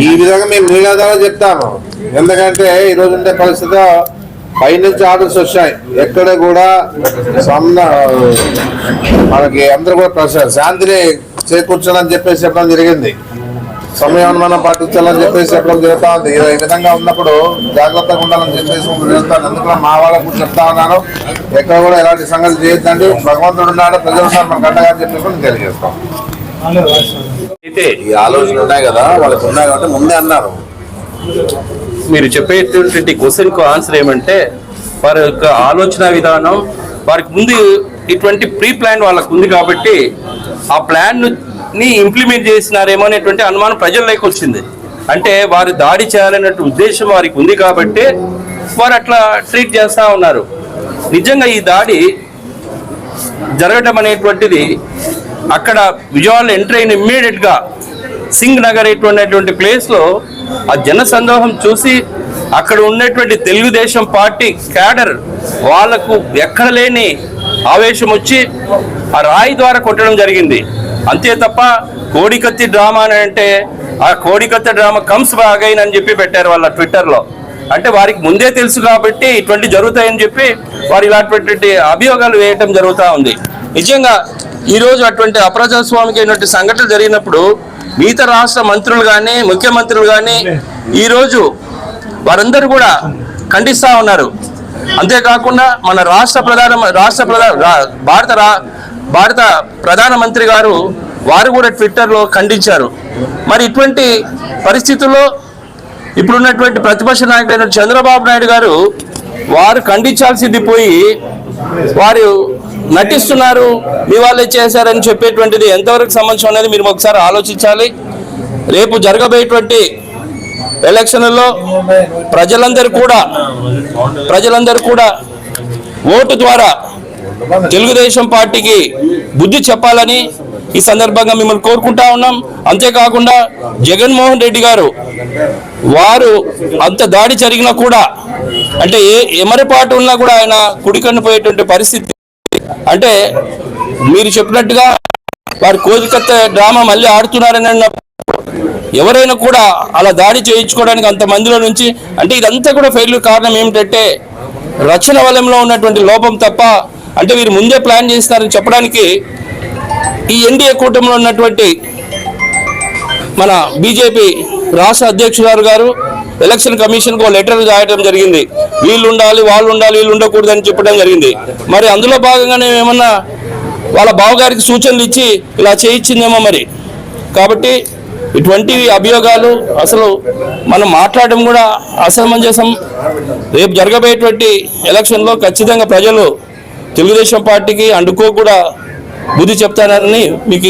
ఈ విధంగా మేము నినాదాలు చెప్తాము. ఎందుకంటే ఈ రోజు ఉండే పరిస్థితిలో పైనుంచి ఆర్డర్స్ వచ్చాయి. ఎక్కడ కూడా సొంత మనకి అందరూ కూడా ప్రశా- శాంతిని చేకూర్చాలని చెప్పేసి చెప్పడం జరిగింది. సమయం మనం పాటించాలని చెప్పేసి చెప్పడం జరుగుతూ ఉంది. ఈ ఈ విధంగా ఉన్నప్పుడు జాగ్రత్తగా ఉండాలని చెప్పేసి జరుగుతాను అందుకని మా వాళ్ళకు చెప్తా ఉన్నాను. ఎక్కడ కూడా ఎలాంటి సంగతి చేయొద్దండి. భగవంతుడు ఉన్నాడు. ప్రజలు ఉన్నారు. మనకు అండగా చెప్పేసి తెలియజేస్తాం అయితే ఈ ఆలోచనలు ఉన్నాయి కదా వాళ్ళకి ఉన్నాయి కాబట్టి ముందే అన్నారు. మీరు చెప్పేటువంటి క్వశ్చన్కు ఆన్సర్ ఏమంటే వారి యొక్క ఆలోచన విధానం వారికి ముందు ఇటువంటి ప్రీ ప్లాన్ వాళ్ళకు ఉంది కాబట్టి ఆ ప్లాన్ని ఇంప్లిమెంట్ చేసినారేమో అనేటువంటి అనుమానం ప్రజల్లోకి వచ్చింది. అంటే వారు దాడి చేయాలనే ఉద్దేశం వారికి ఉంది కాబట్టి వారు అట్లా ట్రీట్ చేస్తూ ఉన్నారు. నిజంగా ఈ దాడి జరగడం అనేటువంటిది అక్కడ విజయవాడలో ఎంటర్ అయిన ఇమ్మీడియట్గా సింగ్ నగర్ ఇటువంటి ప్లేస్లో ఆ జన సందోహం చూసి అక్కడ ఉన్నటువంటి తెలుగుదేశం పార్టీ క్యాడర్ వాళ్ళకు ఎక్కడ లేని ఆవేశం వచ్చి ఆ రాయి ద్వారా కొట్టడం జరిగింది. అంతే తప్ప కోడికత్తి డ్రామా అని అంటే ఆ కోడికత్తి డ్రామా కమ్స్ బాగైన్ అని చెప్పి పెట్టారు వాళ్ళ ట్విట్టర్లో. అంటే వారికి ముందే తెలుసు కాబట్టి ఇటువంటి జరుగుతాయని చెప్పి వారు ఇలాంటి అభియోగాలు వేయటం జరుగుతూ ఉంది. నిజంగా ఈరోజు అటువంటి అప్రజాస్వామికమైనటువంటి సంఘటనలు జరిగినప్పుడు మిగతా రాష్ట్ర మంత్రులు కానీ ముఖ్యమంత్రులు కానీ ఈరోజు వారందరూ కూడా ఖండిస్తూ ఉన్నారు. అంతేకాకుండా మన రాష్ట్ర ప్రధాన రాష్ట్ర ప్రధాన భారత రా- భారత ప్రధానమంత్రి గారు వారు కూడా ట్విట్టర్లో ఖండించారు. మరి ఇటువంటి పరిస్థితుల్లో ఇప్పుడున్నటువంటి ప్రతిపక్ష నాయకుడైన చంద్రబాబు నాయుడు గారు వారు ఖండించాల్సింది పోయి వారు నటిస్తున్నారు మీ వాళ్ళే చేశారని చెప్పేటువంటిది ఎంతవరకు సంబంధం అనేది మీరు ఒకసారి ఆలోచించాలి. రేపు జరగబోయేటువంటి ఎలక్షన్లలో ప్రజలందరూ కూడా ప్రజలందరూ కూడా ఓటు ద్వారా తెలుగుదేశం పార్టీకి బుద్ధి చెప్పాలని ఈ సందర్భంగా మిమ్మల్ని కోరుకుంటా ఉన్నాం. అంతేకాకుండా జగన్మోహన్ రెడ్డి గారు వారు అంత దాడి జరిగినా కూడా అంటే ఏ ఎమరిపాటు ఉన్నా కూడా ఆయన కుడికన్ను పోయేటువంటి పరిస్థితి అంటే మీరు చెప్పినట్టుగా వారు కోరికత్త డ్రామా మళ్ళీ ఆడుతున్నారని అన్నప్పుడు ఎవరైనా కూడా అలా దాడి చేయించుకోవడానికి అంత మందిలో నుంచి అంటే ఇదంతా కూడా ఫెయిల్యూర్ కారణం ఏమిటంటే రక్షణ వలయంలో ఉన్నటువంటి లోపం తప్ప అంటే వీరు ముందే ప్లాన్ చేస్తున్నారని చెప్పడానికి ఈ ఎన్డీఏ కూటమిలో ఉన్నటువంటి మన బీజేపీ రాష్ట్ర అధ్యక్షురాలు గారు ఎలక్షన్ కమిషన్కు ఒక లెటర్ రాయడం జరిగింది. వీళ్ళు ఉండాలి వాళ్ళు ఉండాలి వీళ్ళు ఉండకూడదని చెప్పడం జరిగింది. మరి అందులో భాగంగానే ఏమన్నా వాళ్ళ బావగారికి సూచనలు ఇచ్చి ఇలా చేయించిందేమో మరి. కాబట్టి ఇటువంటి అభియోగాలు అసలు మనం మాట్లాడడం కూడా అసమంజసం. రేపు జరగబోయేటువంటి ఎలక్షన్లో ఖచ్చితంగా ప్రజలు తెలుగుదేశం పార్టీకి అండుకో కూడా బుద్ధి చెప్తారని మీకు